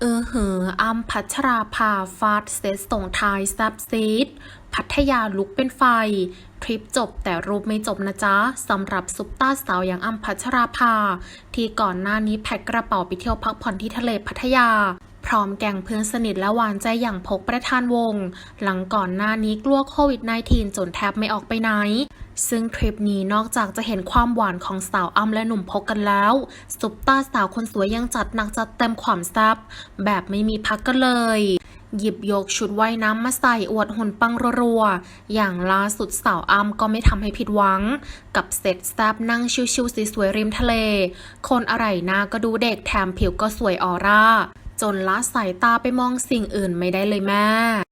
เออเหออัมพัชราภาฟาดเซตส่งท้ายแซบซีด พัทยาลุกเป็นไฟ ทริปจบแต่รูปไม่จบนะจ๊ะสำหรับซุปตาสาวอย่างอัมพัชราภา ที่ก่อนหน้านี้แพ็คกระเป๋าไปเที่ยวพักผ่อนที่ทะเลพัทยา พร้อมแก่งเพื่อนสนิทและหวานใจอย่างพกประธานวง หลังก่อนหน้านี้กลัวโควิด -19 จนแทบไม่ออกไปไหน ซึ่งทริปนี้นอกจากจะเห็นความหวานของสาวอ้ำและหนุ่มพกกันแล้วซุปตาสาวคนสวยยังจัดหนักจัดเต็มความแซ่บแบบไม่มีพักกันเลยหยิบยกชุดว่ายน้ำมาใส่อวดหุ่นปังรัวๆ อย่างล่าสุดสาวอ้ำก็ไม่ทำให้ผิดหวัง กับเซตแซบนั่งชิวๆสวยๆริมทะเล คนอะไรหน้าก็ดูเด็กแถมผิวก็สวยออร่า จนละสายตาไปมองสิ่งอื่นไม่ได้เลยแม่